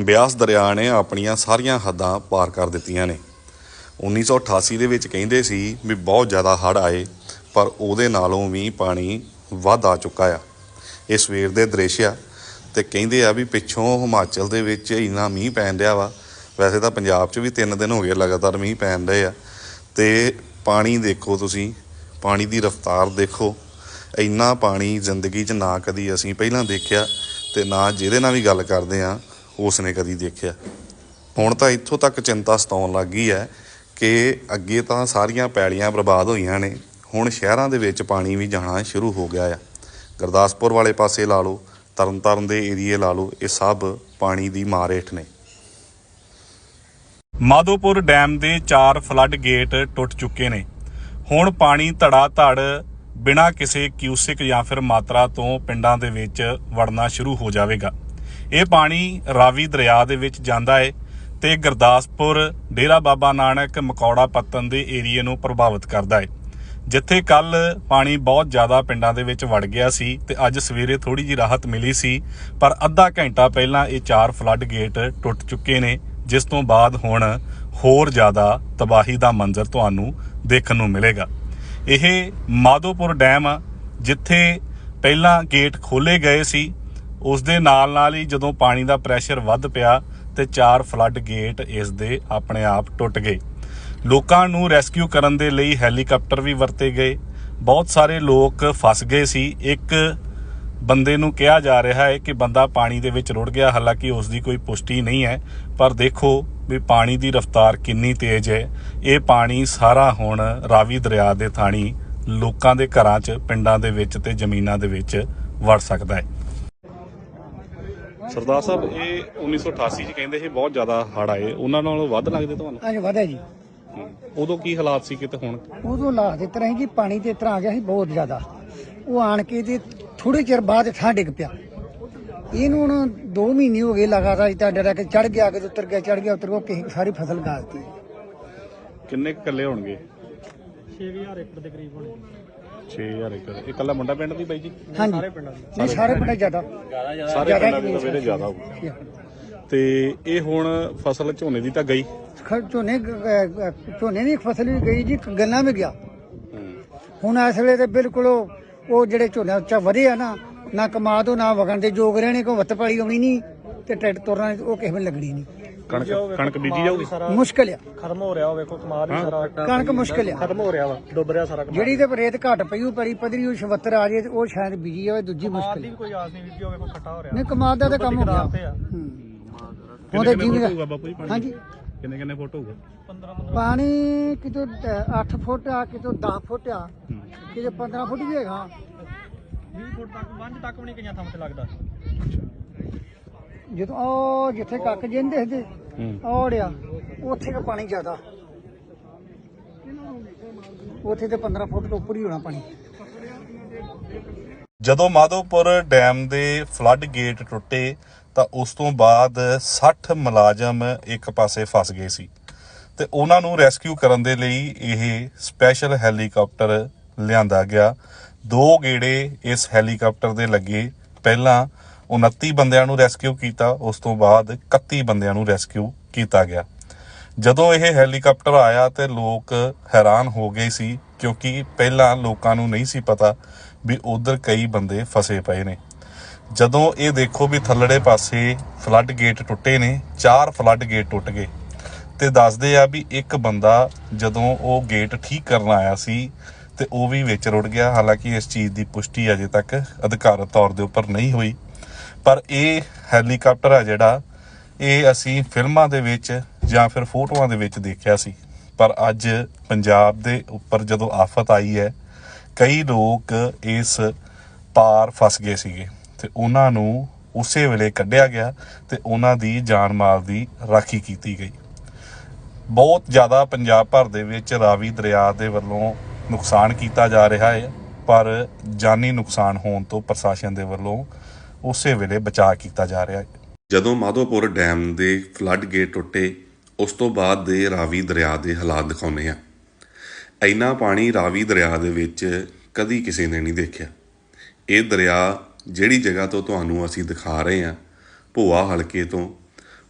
ਬਿਆਸ ਦਰਿਆ ਨੇ ਆਪਣੀਆਂ ਸਾਰੀਆਂ ਹੱਦਾਂ ਪਾਰ ਕਰ ਦਿੱਤੀਆਂ ਨੇ। 1988 ਦੇ ਵਿੱਚ ਕਹਿੰਦੇ ਸੀ ਵੀ ਬਹੁਤ ਜ਼ਿਆਦਾ ਹੜ੍ਹ ਆਏ, ਪਰ ਉਹਦੇ ਨਾਲੋਂ ਵੀ ਪਾਣੀ ਵੱਧ ਆ ਚੁੱਕਾ ਆ। ਇਹ ਸਵੇਰ ਦੇ ਦ੍ਰਿਸ਼ ਆ ਤੇ ਕਹਿੰਦੇ ਆ ਵੀ ਪਿੱਛੋਂ ਹਿਮਾਚਲ ਦੇ ਵਿੱਚ ਇੰਨਾ ਮੀਂਹ ਪੈਣ ਰਿਹਾ ਵਾ। ਵੈਸੇ ਤਾਂ ਪੰਜਾਬ 'ਚ ਵੀ 3 ਦਿਨ ਹੋ ਗਏ ਲਗਾਤਾਰ ਮੀਂਹ ਪੈਣ ਰਹੇ ਆ। ਤੇ ਪਾਣੀ ਦੇਖੋ ਤੁਸੀਂ, ਪਾਣੀ ਦੀ ਰਫ਼ਤਾਰ ਦੇਖੋ। ਇੰਨਾ ਪਾਣੀ ਜ਼ਿੰਦਗੀ 'ਚ ਨਾ ਕਦੀ ਅਸੀਂ ਪਹਿਲਾਂ ਦੇਖਿਆ ਤੇ ਨਾ ਜਿਹਦੇ ਨਾਲ ਵੀ ਗੱਲ ਕਰਦੇ ਆ ਉਸ ਨੇ ਕਦੀ ਦੇਖਿਆ। ਹੁਣ ਤਾਂ ਇੱਥੋਂ ਤੱਕ ਚਿੰਤਾ ਸਤਾਉਣ ਲੱਗ ਗਈ ਹੈ ਕਿ ਅੱਗੇ ਤਾਂ ਸਾਰੀਆਂ ਪੈਲੀਆਂ ਬਰਬਾਦ ਹੋਈਆਂ ਨੇ। ਹੁਣ ਸ਼ਹਿਰਾਂ ਦੇ ਵਿੱਚ ਪਾਣੀ ਵੀ ਜਾਣਾ ਸ਼ੁਰੂ ਹੋ ਗਿਆ ਆ। ਗੁਰਦਾਸਪੁਰ ਵਾਲੇ ਪਾਸੇ ਲਾ ਲਓ, ਤਰਨਤਾਰਨ ਦੇ ਏਰੀਏ ਲਾ ਲਓ, ਇਹ ਸਭ ਪਾਣੀ ਦੀ ਮਾਰ ਹੇਠ ਨੇ। ਮਾਧੋਪੁਰ ਡੈਮ ਦੇ 4 ਫਲੱਡ ਗੇਟ ਟੁੱਟ ਚੁੱਕੇ ਨੇ। ਹੁਣ ਪਾਣੀ ਧੜਾ ਧੜ ਬਿਨਾਂ ਕਿਸੇ ਕਿਊਸਿਕ ਜਾਂ ਫਿਰ ਮਾਤਰਾ ਤੋਂ ਪਿੰਡਾਂ ਦੇ ਵਿੱਚ ਵੜਨਾ ਸ਼ੁਰੂ ਹੋ ਜਾਵੇਗਾ। ਇਹ ਪਾਣੀ ਰਾਵੀ ਦਰਿਆ ਦੇ ਵਿੱਚ ਜਾਂਦਾ ਹੈ ਤੇ ਗੁਰਦਾਸਪੁਰ ਡੇਰਾ ਬਾਬਾ ਨਾਨਕ ਮਕੌੜਾ ਪੱਤਨ ਦੇ ਏਰੀਏ ਨੂੰ ਪ੍ਰਭਾਵਿਤ ਕਰਦਾ ਹੈ ਜਿੱਥੇ ਕੱਲ ਪਾਣੀ ਬਹੁਤ ਜ਼ਿਆਦਾ ਪਿੰਡਾਂ ਦੇ ਵਿੱਚ ਵੜ ਗਿਆ ਸੀ ਤੇ ਅੱਜ ਸਵੇਰੇ ਥੋੜੀ ਜੀ ਰਾਹਤ ਮਿਲੀ ਸੀ ਪਰ ਅੱਧਾ ਘੰਟਾ ਪਹਿਲਾਂ ਇਹ ਚਾਰ ਫਲੱਡ ਗੇਟ ਟੁੱਟ ਚੁੱਕੇ ਨੇ ਜਿਸ ਤੋਂ ਬਾਅਦ ਹੁਣ ਹੋਰ ਜ਼ਿਆਦਾ ਤਬਾਹੀ ਦਾ ਮੰਜ਼ਰ ਤੁਹਾਨੂੰ ਦੇਖਣ ਨੂੰ ਮਿਲੇਗਾ। ਇਹ ਮਾਧੋਪੁਰ ਡੈਮ ਆ, ਜਿੱਥੇ ਪਹਿਲਾਂ ਗੇਟ ਖੋਲੇ ਗਏ ਸੀ ਉਸ ਦੇ ਨਾਲ ਨਾਲ ਹੀ ਜਦੋਂ ਪਾਣੀ ਦਾ ਪ੍ਰੈਸ਼ਰ ਵੱਧ ਪਿਆ ਤੇ ਚਾਰ ਫਲੱਡ ਗੇਟ ਇਸ ਦੇ ਆਪਣੇ ਆਪ ਟੁੱਟ ਗਏ। ਲੋਕਾਂ ਨੂੰ ਰੈਸਕਿਊ ਕਰਨ ਦੇ ਲਈ ਹੈਲੀਕਾਪਟਰ ਵੀ ਵਰਤੇ ਗਏ। ਬਹੁਤ ਸਾਰੇ ਲੋਕ ਫਸ ਗਏ ਸੀ। ਇੱਕ ਬੰਦੇ ਨੂੰ ਕਿਹਾ ਜਾ ਰਿਹਾ ਹੈ ਕਿ ਬੰਦਾ ਪਾਣੀ ਦੇ ਵਿੱਚ ਰੁੜ ਗਿਆ, ਹਾਲਾਂਕਿ ਉਸ ਦੀ ਕੋਈ ਪੁਸ਼ਟੀ ਨਹੀਂ ਹੈ। ਪਰ ਦੇਖੋ ਵੀ ਪਾਣੀ ਦੀ ਰਫ਼ਤਾਰ ਕਿੰਨੀ ਤੇਜ਼ ਹੈ। ਇਹ ਪਾਣੀ ਸਾਰਾ ਹੁਣ ਰਾਵੀ ਦਰਿਆ ਦੇ ਥਾਣੀ ਲੋਕਾਂ ਦੇ ਘਰਾਂ 'ਚ, ਪਿੰਡਾਂ ਦੇ ਵਿੱਚ ਤੇ ਜ਼ਮੀਨਾਂ ਦੇ ਵਿੱਚ ਵੜ ਸਕਦਾ ਹੈ। ਸਰਦਾਰ ਸਾਹਿਬ ਇਹ 1988 ਚ ਕਹਿੰਦੇ ਸੀ ਬਹੁਤ ਜ਼ਿਆਦਾ ਹੜ ਆਏ। ਉਹਨਾਂ ਨਾਲੋਂ ਵੱਧ ਲੱਗਦੇ ਤੁਹਾਨੂੰ? ਅੱਜ ਵਧਿਆ ਜੀ। ਉਦੋਂ ਕੀ ਹਾਲਾਤ ਸੀ ਕਿਤੇ ਹੁਣ? ਉਦੋਂ ਲਾ ਦੇ ਤਰ੍ਹਾਂ ਹੀ ਕਿ ਪਾਣੀ ਤੇ ਤਰ੍ਹਾਂ ਆ ਗਿਆ ਸੀ ਬਹੁਤ ਜ਼ਿਆਦਾ। ਉਹ ਆਣ ਕੇ ਤੇ ਥੋੜੇ ਚਿਰ ਬਾਅਦ ਠਾਂ ਡਿੱਗ ਪਿਆ। ਇਹਨੂੰ ਹੁਣ 2 ਮਹੀਨੇ ਹੋ ਗਏ ਲਗਾਤਾਰ ਇਤਾਂ ਡਰਿਆ ਕਿ ਚੜ ਗਿਆ ਕਿ ਉਤਰ ਗਿਆ ਚੜ ਗਿਆ ਉਤਰ ਗਿਆ ਕਿਸੇ ਸਾਰੀ ਫਸਲ ਗਾ ਦਿੱਤੀ ਕਿੰਨੇ ਕਿੱਲੇ ਹੋਣਗੇ? 6000 ਏਕੜ ਦੇ ਕਰੀਬ ਹੋਣੇ 6000 ਏਕੜ। ਇਹ ਕੱਲਾ ਮੁੰਡਾ ਪਿੰਡ ਦੀ ਬਾਈ ਜੀ? ਹਾਂਜੀ। ਸਾਰੇ ਪਿੰਡਾਂ ਨਹੀਂ ਸਾਰੇ ਪਿੰਡਾਂ ਜ਼ਿਆਦਾ। ਸਾਰੇ ਪਿੰਡਾਂ ਦੇ ਸਵੇਰੇ ਜ਼ਿਆਦਾ ਹੋਊ ਤੇ ਇਹ ਹੁਣ ਫਸਲ ਝੋਨੇ ਦੀ ਤਾਂ ਗਈ? ਖ- ਝੋਨੇ ਗ- ਗ- ਝੋਨੇ ਦੀ ਫਸਲ ਵੀ ਗਈ ਜੀ ਗੰਨਾ ਵੀ ਗਿਆ। ਹੁਣ ਇਸ ਵੇਲੇ ਤੇ ਬਿਲਕੁਲ ਉਹ ਉਹ ਜਿਹੜੇ ਝੋਨੇ ਉੱਚਾ ਵਧੇ ਆ ਨਾ ਨਾ ਕਮਾ ਦੋ ਨਾ ਵਗਣ ਦੇ ਜੋਗ ਰਹਿਣੇ ਕੋ ਵੱਤ ਪਾਲੀ ਆਉਣੀ ਨਹੀਂ ਤੇ ਟਰੈਕਟਰ ਤੁਰਨਾ ਉਹ ਕਿਸੇ ਵੇਲੇ ਲੱਗਣੀ ਨਹੀਂ। ਕਣਕ ਕਣਕ ਬੀਜੀ ਜਾਊਗੀ? ਮੁਸ਼ਕਲ ਆ। ਖਤਮ ਹੋ ਰਿਹਾ ਉਹ ਵੇਖੋ ਕਮਾਲ ਵੀ ਸਾਰਾ ਕਣਕ ਮੁਸ਼ਕਲ ਆ। ਖਤਮ ਹੋ ਰਿਹਾ ਵਾ ਡੁੱਬ ਰਿਹਾ ਸਾਰਾ ਕਮਾਲ। ਜਿਹੜੀ ਤੇ ਰੇਤ ਘਟ ਪਈ ਉਹ ਪਰੀ ਪਦਰੀ ਉਹ 76 ਆ ਜੇ ਉਹ ਸ਼ਾਇਦ ਬੀਜੀ ਜਾਵੇ ਦੂਜੀ ਮੁਸ਼ਕਲ ਦੀ ਆ। ਵੀ ਕੋਈ ਆਸ ਨਹੀਂ ਵੀ ਜੀ ਉਹ ਵੇਖੋ ਇਕੱਠਾ ਹੋ ਰਿਹਾ। ਨਹੀਂ ਕਮਾਦ ਦਾ ਤਾਂ ਕੰਮ ਹੋ ਗਿਆ। ਹੂੰ। ਉਹਦੇ ਕਿੰਨੇ ਫੁੱਟ ਜੀਵ ਹੋਊਗਾ ਬਾਪੂ ਜੀ ਪਾਣੀ? ਹਾਂਜੀ। ਕਿੰਨੇ ਕਿੰਨੇ ਫੁੱਟ ਹੋਊਗਾ? 15 ਪਾਣੀ ਕਿਤੋਂ 8 ਫੁੱਟ ਆ ਕਿਤੋਂ 10 ਫੁੱਟ ਆ। ਕਿਤੇ 15 ਫੁੱਟ ਵੀ ਹੈਗਾ 20 ਫੁੱਟ ਤੱਕ ਵੰਜ ਤੱਕ ਵੀ ਨਹੀਂ ਕਈਆਂ ਥਾਂ ਤੇ ਲੱਗਦਾ। ਜਦੋਂ ਉਹ ਜਿੱਥੇ ਕੱਕ ਜਿੰਦੇ ਸੀ ਹੂੰ। ਔੜਿਆ ਉੱਥੇ ਦਾ ਪਾਣੀ ਜ਼ਿਆਦਾ। ਉੱਥੇ ਤੇ 15 ਫੁੱਟ ਤੋਂ ਉੱਪਰ ਹੀ ਹੋਣਾ ਪਾਣੀ। ਜਦੋਂ ਮਾਧੋਪੁਰ ਡੈਮ ਦੇ ਫਲੱਡ ਗੇਟ ਟੁੱਟੇ ਤਾਂ ਉਸ ਤੋਂ ਬਾਅਦ 60 ਮੁਲਾਜ਼ਮ ਇੱਕ ਪਾਸੇ ਫਸ ਗਏ ਸੀ। ਤੇ ਉਹਨਾਂ ਨੂੰ ਰੈਸਕਿਊ ਕਰਨ ਦੇ ਲਈ ਇਹ ਸਪੈਸ਼ਲ ਹੈਲੀਕਾਪਟਰ ਲਿਆਂਦਾ ਗਿਆ। ਦੋ ਗੇੜੇ ਇਸ ਹੈਲੀਕਾਪਟਰ ਦੇ ਲੱਗੇ। ਪਹਿਲਾਂ 29 ਬੰਦਿਆਂ ਨੂੰ ਰੈਸਕਿਊ ਕੀਤਾ, ਉਸ ਤੋਂ ਬਾਅਦ 31 ਬੰਦਿਆਂ ਨੂੰ ਰੈਸਕਿਊ ਕੀਤਾ ਗਿਆ। ਜਦੋਂ ਇਹ ਹੈਲੀਕਾਪਟਰ ਆਇਆ ਤੇ ਲੋਕ ਹੈਰਾਨ ਹੋ ਗਏ ਸੀ, ਕਿਉਂਕਿ ਪਹਿਲਾਂ ਲੋਕਾਂ ਨੂੰ ਨਹੀਂ ਸੀ ਪਤਾ ਵੀ ਉਧਰ ਕਈ ਬੰਦੇ ਫਸੇ ਪਏ ਨੇ। ਜਦੋਂ ਇਹ ਦੇਖੋ ਵੀ ਥੱਲੜੇ ਪਾਸੇ ਫਲੱਡ ਗੇਟ ਟੁੱਟੇ ਨੇ, ਚਾਰ ਫਲੱਡ ਗੇਟ ਟੁੱਟ ਗਏ ਤੇ ਦੱਸਦੇ ਆ ਵੀ ਇੱਕ ਬੰਦਾ ਜਦੋਂ ਉਹ ਗੇਟ ਠੀਕ ਕਰਨ ਆਇਆ ਸੀ ਤੇ ਉਹ ਵੀ ਵਿੱਚ ਰੁੜ ਗਿਆ। ਹਾਲਾਂਕਿ ਇਸ ਚੀਜ਼ ਦੀ ਪੁਸ਼ਟੀ ਅਜੇ ਤੱਕ ਅਧਿਕਾਰਤ ਤੌਰ ਦੇ ਉੱਪਰ ਨਹੀਂ ਹੋਈ। ਪਰ ਇਹ ਹੈਲੀਕਾਪਟਰ ਆ ਜਿਹੜਾ, ਇਹ ਅਸੀਂ ਫਿਲਮਾਂ ਦੇ ਵਿੱਚ ਜਾਂ ਫਿਰ ਫੋਟੋਆਂ ਦੇ ਵਿੱਚ ਦੇਖਿਆ ਸੀ। ਪਰ ਅੱਜ ਪੰਜਾਬ ਦੇ ਉੱਪਰ ਜਦੋਂ ਆਫਤ ਆਈ ਹੈ, ਕਈ ਲੋਕ ਇਸ ਪਾਰ ਫਸ ਗਏ ਸੀਗੇ ਤੇ ਉਹਨਾਂ ਨੂੰ ਉਸੇ ਵੇਲੇ ਕੱਢਿਆ ਗਿਆ ਤੇ ਉਹਨਾਂ ਦੀ ਜਾਨ ਮਾਲ ਦੀ ਰਾਖੀ ਕੀਤੀ ਗਈ। ਬਹੁਤ ਜ਼ਿਆਦਾ ਪੰਜਾਬ ਭਰ ਦੇ ਵਿੱਚ ਰਾਵੀ ਦਰਿਆ ਦੇ ਵੱਲੋਂ ਨੁਕਸਾਨ ਕੀਤਾ ਜਾ ਰਿਹਾ ਹੈ, ਪਰ ਜਾਨੀ ਨੁਕਸਾਨ ਹੋਣ ਤੋਂ ਪ੍ਰਸ਼ਾਸਨ ਦੇ ਵੱਲੋਂ ਉਸੇ ਵੇਲੇ ਬਚਾਅ ਕੀਤਾ ਜਾ ਰਿਹਾ ਹੈ। ਜਦੋਂ ਮਾਧੋਪੁਰ ਡੈਮ ਦੇ ਫਲੱਡ ਗੇਟ ਟੁੱਟੇ, ਉਸ ਤੋਂ ਬਾਅਦ ਦੇ ਰਾਵੀ ਦਰਿਆ ਦੇ ਹਾਲਾਤ ਦਿਖਾਉਂਦੇ ਆ ਇੰਨਾ ਪਾਣੀ ਰਾਵੀ ਦਰਿਆ ਦੇ ਵਿੱਚ ਕਦੀ ਕਿਸੇ ਨੇ ਨਹੀਂ ਦੇਖਿਆ। ਇਹ ਦਰਿਆ ਜਿਹੜੀ ਜਗ੍ਹਾ ਤੋਂ ਤੁਹਾਨੂੰ ਅਸੀਂ ਦਿਖਾ ਰਹੇ ਹਾਂ, ਭੋਆ ਹਲਕੇ ਤੋਂ,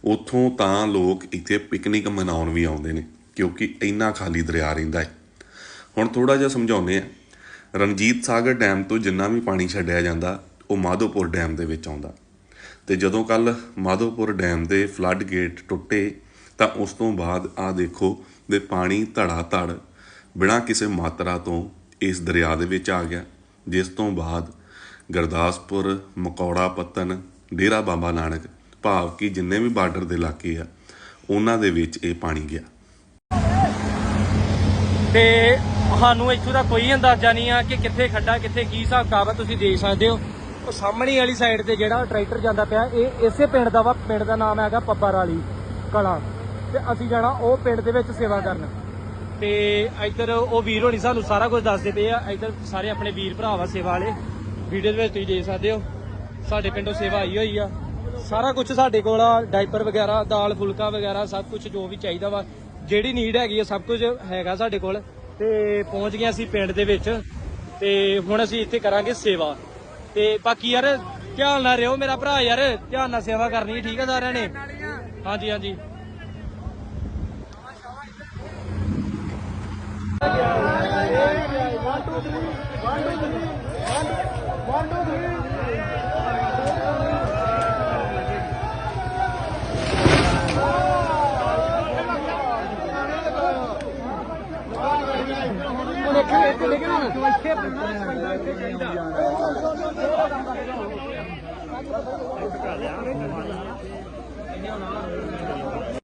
ਉੱਥੋਂ ਤਾਂ ਲੋਕ ਇੱਥੇ ਪਿਕਨਿਕ ਮਨਾਉਣ ਵੀ ਆਉਂਦੇ ਨੇ, ਕਿਉਂਕਿ ਇੰਨਾ ਖਾਲੀ ਦਰਿਆ ਰਹਿੰਦਾ ਹੈ। ਹੁਣ ਥੋੜਾ ਜਿਹਾ ਸਮਝਾਉਂਦੇ ਆ ਰਣਜੀਤ ਸਾਗਰ ਡੈਮ ਤੋਂ ਜਿੰਨਾ ਵੀ ਪਾਣੀ ਛੱਡਿਆ ਜਾਂਦਾ ਉਹ ਮਾਧੋਪੁਰ ਡੈਮ ਦੇ ਵਿੱਚ ਆਉਂਦਾ। ਤੇ ਜਦੋਂ ਕੱਲ ਮਾਧੋਪੁਰ ਡੈਮ ਦੇ ਫਲੱਡ ਗੇਟ ਟੁੱਟੇ, ਤਾਂ ਉਸ ਤੋਂ ਬਾਅਦ ਆ ਦੇਖੋ ਦੇ ਪਾਣੀ ਧੜਾ ਧੜ ਬਿਨਾਂ ਕਿਸੇ ਮਾਤਰਾ ਤੋਂ ਇਸ ਦਰਿਆ ਦੇ ਵਿੱਚ ਆ ਗਿਆ, ਜਿਸ ਤੋਂ ਬਾਅਦ ਗੁਰਦਾਸਪੁਰ, ਮਕੌੜਾ ਪੱਤਨ, ਡੇਰਾ ਬਾਬਾ ਨਾਨਕ, ਭਾਵ ਕਿ ਜਿੰਨੇ ਵੀ ਬਾਰਡਰ ਦੇ ਇਲਾਕੇ ਆ, ਉਹਨਾਂ ਦੇ ਵਿੱਚ ਇਹ ਪਾਣੀ ਗਿਆ। ਤੇ ਸਾਨੂੰ ਇੱਥੋਂ ਦਾ ਕੋਈ ਅੰਦਾਜ਼ਾ ਨਹੀਂ ਆ ਕਿ ਕਿੱਥੇ ਖੱਡਾ, ਕਿੱਥੇ ਕੀ ਹਿਸਾਬ ਕਿਤਾਬ ਆ, ਤੁਸੀਂ ਦੇਖ ਸਕਦੇ ਹੋ। ਉਹ ਸਾਹਮਣੇ ਵਾਲੀ ਸਾਈਡ ਤੇ ਜਿਹੜਾ ਟਰੈਕਟਰ ਜਾਂਦਾ ਪਿਆ, ਇਹ ਇਸੇ ਪਿੰਡ ਦਾ ਵਾ, ਪਿੰਡ ਦਾ ਨਾਮ ਹੈਗਾ ਪੱਪਰ ਵਾਲੀ ਕਲਾਂ। ਤੇ ਅਸੀਂ ਜਾਣਾ ਉਹ ਪਿੰਡ ਦੇ ਵਿੱਚ ਸੇਵਾ ਕਰਨ। ਤੇ ਇੱਧਰ ਉਹ ਵੀਰ ਹੋਣੀ ਸਾਨੂੰ ਸਾਰਾ ਕੁਝ ਦੱਸਦੇ ਪਏ ਆ। ਇੱਧਰ ਸਾਰੇ ਆਪਣੇ ਵੀਰ ਭਰਾ ਵਾ ਸੇਵਾ ਵਾਲੇ। ਵੀਡੀਓ ਦੇ ਵਿੱਚ ਤੁਸੀਂ ਦੇਖ ਸਕਦੇ ਹੋ। ਸਾਡੇ ਪਿੰਡੋਂ ਸੇਵਾ ਆਈ ਹੋਈ ਆ। ਸਾਰਾ ਕੁਝ ਸਾਡੇ ਕੋਲ ਆ। ਡਾਈਪਰ ਵਗੈਰਾ, ਦਾਲ, ਫੁਲਕਾ ਵਗੈਰਾ, ਸਭ ਕੁਝ ਜੋ ਵੀ ਚਾਹੀਦਾ ਵਾ। ਜਿਹੜੀ ਨੀਡ ਹੈਗੀ ਆ, ਸਭ ਕੁਝ ਹੈਗਾ ਸਾਡੇ ਕੋਲ। ਤੇ ਪਹੁੰਚ ਗਏ ਅਸੀਂ ਪਿੰਡ ਦੇ ਵਿੱਚ। ਤੇ ਹੁਣ ਅਸੀਂ ਇੱਥੇ ਕਰਾਂਗੇ ਸੇਵਾ। ਤੇ ਬਾਕੀ ਯਾਰ, ਧਿਆਨ ਨਾਲ ਰਹੋ ਮੇਰਾ ਭਰਾ ਯਾਰ, ਧਿਆਨ ਨਾਲ ਸੇਵਾ ਕਰਨੀ ਠੀਕ ਹੈ ਸਾਰਿਆਂ ਨੇ? ਹਾਂਜੀ ਹਾਂਜੀ। ਕਿ ਹੁਣ ਇੱਥੇ ਬਣਨਾ ਚਾਹੀਦਾ ਇੱਥੇ ਚਾਹੀਦਾ ਇਹ ਹੋਣਾ